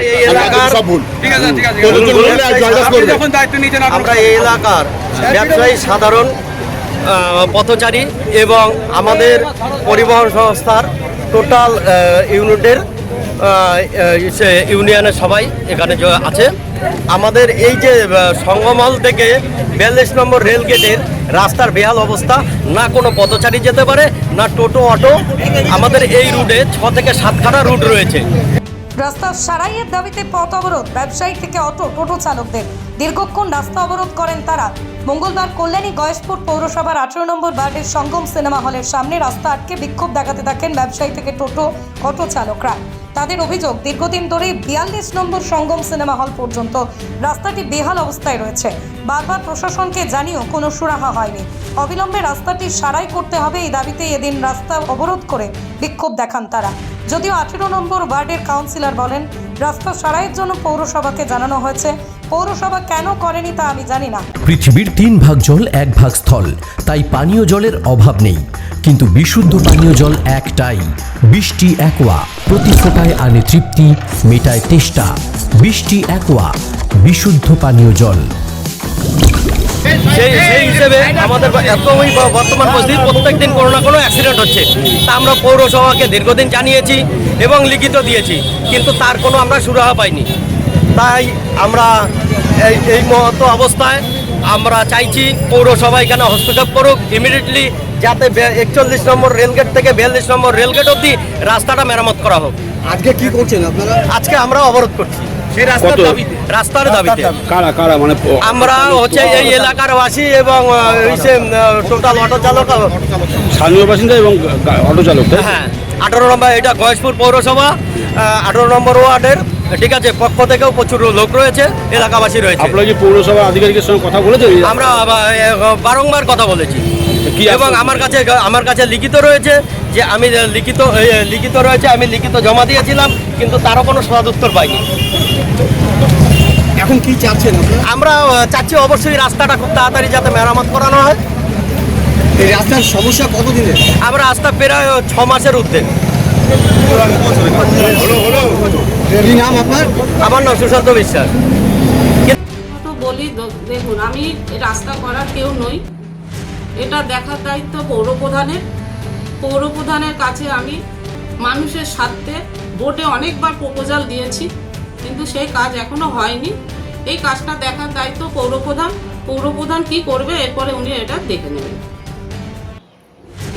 এই এলাকার ঠিক আছে ঠিক আছে ভুল ভুল হলে আর জয়দাস আপনি করবে যখন দায়িত্ব নিয়েছেন আমরা এই এলাকার ব্যবসায়ী সাধারণ পথচারী এবং আমাদের পরিবহন সংস্থার টোটাল ইউনিটের ইউনিয়নের সবাই এখানে আছে। আমাদের এই যে সঙ্গমল থেকে বিয়াল্লিশ নম্বর রেলগেটের রাস্তার বেহাল অবস্থা না কোনো পথচারী যেতে পারে না টোটো অটো। আমাদের এই রুটে ছ থেকে সাতখানা রুট রয়েছে। রাস্তা সারাইয়ের দাবিতে পথ অবরোধ। ব্যবসায়ী থেকে অটো, টোটো চালকদের। দীর্ঘক্ষণ রাস্তা অবরোধ করেন তারা। মঙ্গলবার কল্যাণী গয়েশপুর পৌরসভার আঠেরো নম্বর বার্ডের সঙ্গম সিনেমা হলের সামনে রাস্তা আটকে বিক্ষোভ দেখাতে থাকেন ব্যবসায়ী থেকে টোটো, অটো চালকরা। তাদের অভিযোগ, দীর্ঘদিন ধরে বিয়াল্লিশ নম্বর সঙ্গম সিনেমা হল পর্যন্ত রাস্তাটি বেহাল অবস্থায় রয়েছে। বারবার প্রশাসনকে জানিয়েও কোনো সুরাহা হয়নি। অবিলম্বে রাস্তাটি সারাই করতে হবে এই দাবিতে এদিন রাস্তা অবরোধ করে বিক্ষোভ দেখান তারা। যদিও আঠেরো নম্বর ওয়ার্ডের কাউন্সিলর বলেন রাস্তা সারাইয়ের জন্য পৌরসভাকে জানানো হয়েছে। পৌরসভা কেন করেনি তা আমি জানি না। পৃথিবীর তিন ভাগ জল, এক ভাগ স্থল। তাই পানীয় জলের অভাব নেই। কিন্তু বিশুদ্ধ পানীয় জল একটাই। বৃষ্টি, একোয়া। প্রতি ফোটায় আনে তৃপ্তি, মেটায় তেষ্টা। বৃষ্টি, একোয়া। বিশুদ্ধ পানীয় জল। সেই সেই হিসেবে আমাদের ব- বর্তমান পরিস্থিতি প্রত্যেক দিন কোনো না কোনো অ্যাক্সিডেন্ট হচ্ছে। তা আমরা পৌরসভাকে দীর্ঘদিন জানিয়েছি এবং লিখিত দিয়েছি কিন্তু তার কোনো আমরা সুরাহা পাইনি। তাই আমরা এই এই মতো অবস্থায় আমরা চাইছি পৌরসভা এখানে হস্তক্ষেপ করুক। ইমিডিয়েটলি যাতে একচল্লিশ নম্বর রেলগেট থেকে বিয়াল্লিশ নম্বর রেলগেট অবধি রাস্তাটা মেরামত করা হোক। আজকে কি করছেন আপনারা? আজকে আমরা অবরোধ করছি। কত? রাস্তার দাবিতে। কারা কারা মানে আমরা হচ্ছে এই এলাকার বাসী এবং টোটাল অটো চালক স্থানীয় বাসিন্দা এবং অটো চালক হ্যাঁ আঠারো নম্বর এটা গয়েশপুর পৌরসভা আঠারো নম্বর ওয়ার্ডের ঠিক আছে পক্ষ থেকেও প্রচুর লোক রয়েছে এলাকাবাসী রয়েছে। আপনারা কি পৌরসভা আধিকারিকের সঙ্গে কথা বলেছেন? আমরা বারংবার কথা বলেছি। এবং আমার কাছে আমার কাছে লিখিত রয়েছে যে আমি লিখিত লিখিত রয়েছে আমি লিখিত জমা দিয়েছিলাম কিন্তু তারও কোনো সদুত্তর পাইনি। এখন কি চাচ্ছেন আমরা চাচ্ছি অবশ্যই রাস্তাটা খুব তাড়াতাড়ি যাতে মেরামত করানো হয়। এই রাস্তার সমস্যা কতদিনের? আমরা রাস্তা প্রায় ছ মাসের কি নাম আপনার? আমার নাম সুশান্ত বিশ্বাস। বলি দেখুন আমি রাস্তা করার কেউ নই। এটা দেখার দায়িত্ব পৌরপ্রধানের। পৌরপ্রধানের পৌর প্রধানের কাছে আমি মানুষের স্বার্থে ভোটে অনেকবার প্রপোজাল দিয়েছি, কিন্তু সেই কাজ এখনও হয়নি। এই কাজটা দেখার দায়িত্ব পৌরপ্রধান। পৌরপ্রধান পৌর প্রধান কী করবে? এরপরে উনি এটা দেখে নেবেন।